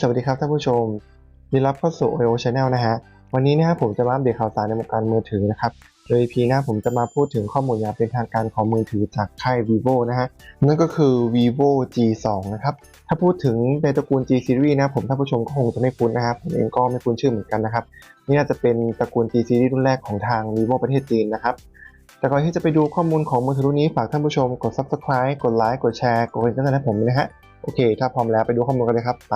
สวัสดีครับท่านผู้ชมยินดีรับเข้าสู่ OYO Channel นะฮะ วันนี้นะครับผมจะมาอัปเดตข่าวสารในวงการมือถือนะครับ โดย EP หน้าผมจะมาพูดถึงข้อมูลอย่างเป็นทางการของมือถือจากค่าย vivo นะฮะ นั่นก็คือ vivo G2 นะครับ ถ้าพูดถึงในตระกูล G series นะผมท่านผู้ชมก็คงจะไม่คุ้นนะครับ ผมเองก็ไม่คุ้นชื่อเหมือนกันนะครับ นี่น่าจะเป็นตระกูล G series รุ่นแรกของทาง vivo ประเทศจีนนะครับแต่ก่อนที่จะไปดูข้อมูลของมือถือรุ่นนี้ฝากท่านผู้ชมกด subscribe กดไลค์กดแชร์กดกระดิ่งกันนะผมนะฮะ โอเค ถ้าพร้อมแล้วไปดูข้อมูลกันเลยครับไป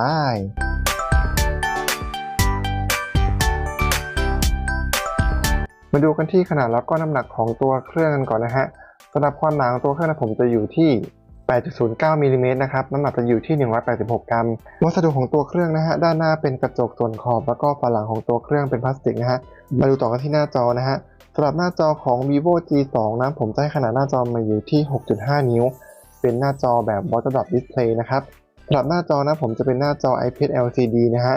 มาดูกันที่ขนาดแล้วก็น้ำหนักของตัวเครื่องกันก่อนนะฮะสำหรับความหนาของตัวเครื่องนะผมจะอยู่ที่ 8.09มิลลิเมตรนะครับ น้ำหนักจะอยู่ที่ 186 กรัม วัสดุของตัวเครื่องนะฮะ ด้านหน้าเป็นกระจกส่วนขอบ แล้วก็ฝาหลังของตัวเครื่องเป็นพลาสติกนะฮะ มาดูต่อกันที่หน้าจอนะฮะสำหรับหน้าจอของ vivo G2 นะ ผมจะให้ขนาดหน้าจอมาอยู่ที่ 6.5 นิ้ว เป็นหน้าจอแบบ water drop display นะครับสำหรับหน้าจอนะผมจะเป็นหน้าจอ IPS LCD นะฮะ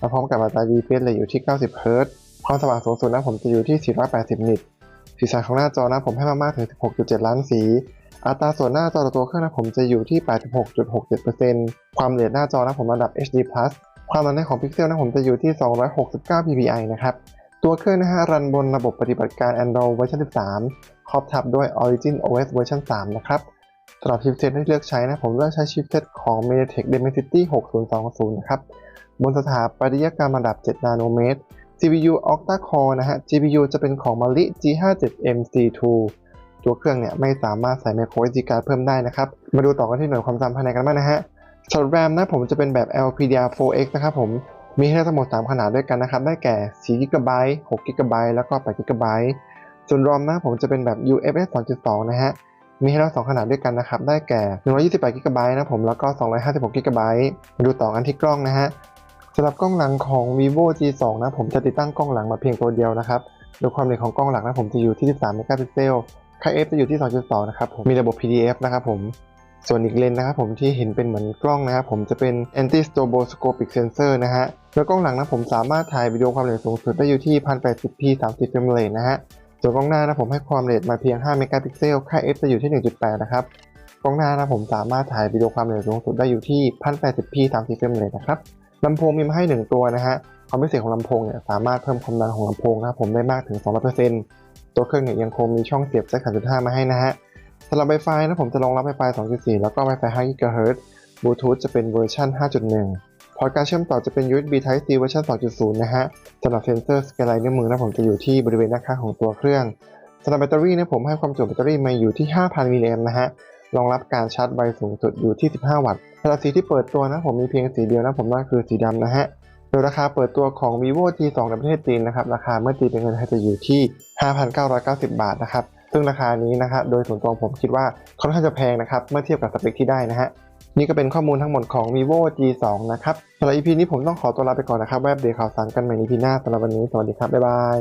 มาพร้อมกับอัตรา refresh rate อยู่ที่ 90 Hz ความสว่างสูงสุดนะผมจะอยู่ที่ 480 นิตสีสันของหน้าจอนะผมให้มามากถึง 16.7 ล้านสี อัตราส่วนหน้าจอต่อตัวเครื่องนะผมจะอยู่ที่ 86.67%ความละเอียดหน้าจอนะผมระดับ HD+ ความหนาแน่นของพิกเซลนะผมจะอยู่ที่ 269 ppi นะครับ ตัวเครื่องนะฮะรันบนระบบปฏิบัติการ Android เวอร์ชัน13 ครอบทับด้วย Origin OS เวอร์ชัน3 นะครับ สำหรับชิปเซตที่เลือกใช้นะผมเลือกใช้ชิปเซตของ MediaTek Dimensity 6020 นะครับบนสถาปัตยกรรมระดับ 7 นาโนเมตร CPU Octa Core นะฮะ GPU จะเป็นของ Mali G57MC2 ตัวเครื่องเนี่ยไม่สามารถใส่ micro SD card เพิ่มได้นะครับ มาดูต่อกันที่หน่วยความจำภายในกันบ้างนะฮะส่วน RAM นะผมจะเป็นแบบ LPDDR4X นะครับผมมีให้เลือกทั้งหมด 3 ขนาดด้วยกันนะครับ ได้แก่ 4 GB 6 GB แล้วก็ 8 GB ส่วน ROM นะผมจะเป็นแบบ UFS 2.2 นะฮะ มีให้เลือก2ขนาดด้วยกันนะครับ ได้แก่ 128 GB นะผม แล้วก็ 256 GB มาดูต่อกันที่กล้องนะฮะสำหรับกล้องหลังของ vivo G2 นะผมจะติดตั้งกล้องหลังมาเพียงตัวเดียวนะครับโดยความละเอียดของกล้องหลังนะผมจะอยู่ที่ 13 เมกะพิกเซลค่า f จะอยู่ที่ 2.2 นะครับผม มีระบบ PDF นะครับผม ส่วนอีกเลนส์นะครับผมที่เห็นเป็นเหมือนกล้องนะครับผมจะเป็น anti stroboscopic sensor นะฮะโดยกล้องหลังนะผมสามารถถ่ายวิดีโอความละเอียดสูงสุดได้อยู่ที่ 1080p 30 frame rate นะฮะ ส่วนกล้องหน้านะผมให้ความละเอียดมาเพียง 5 เมกะพิกเซล ค่า f จะอยู่ที่ 1.8 นะครับ กล้องหน้านะผมสามารถถ่ายวิดีโอความละเอียดสูงสุดได้อยู่ที่ 1080p 30 frame rate นะครับลำโพงมีมาให้ 1 ตัวนะฮะ ความพิเศษของลำโพงเนี่ยสามารถเพิ่มความดังของลำโพงนะครับผมได้มากถึง 200%ตัวเครื่องเนี่ยยังคงมีช่องเสียบแจ็ค3.5 มาให้นะฮะสำหรับ Wi-Fi นะผมจะรองรับ Wi-Fi 2.4 แล้วก็ Wi-Fi 5 GHz Bluetooth จะเป็นเวอร์ชัน5.1 พอร์ตการเชื่อมต่อจะเป็น USB Type C เวอร์ชัน2.0 นะฮะสำหรับเซนเซอร์สเกลไลน์นิ้วมือนะผมจะอยู่ที่บริเวณหน้าข้างของตัวเครื่องสำหรับแบตเตอรี่นะผมให้ความจุแบตเตอรี่มาอยู่ที่ 5,000 มิลลิแอมป์นะฮะรองรับการชาร์จไวสูงสุดอยู่ที่ 15 วัตต์สำหรับสีที่เปิดตัวนะผมมีเพียงสีเดียวนะผมนั่นคือสีดำนะฮะโดยราคาเปิดตัวของ vivo G2 ในประเทศจีนนะครับราคาเมื่อตีเป็นเงินไทยจะอยู่ที่ 5,990 บาทนะครับซึ่งราคานี้นะครับโดยส่วนตัวผมคิดว่าค่อนข้างจะแพงนะครับเมื่อเทียบกับสเปคที่ได้นะฮะ นี่ก็เป็นข้อมูลทั้งหมดของ vivo G2 นะครับสำหรับ EP นี้ผมต้องขอตัวลาไปก่อนนะครับแวบเดข่าวสารกันใหม่ EP หน้าสำหรับวันนี้สวัสดีครับบ๊ายบาย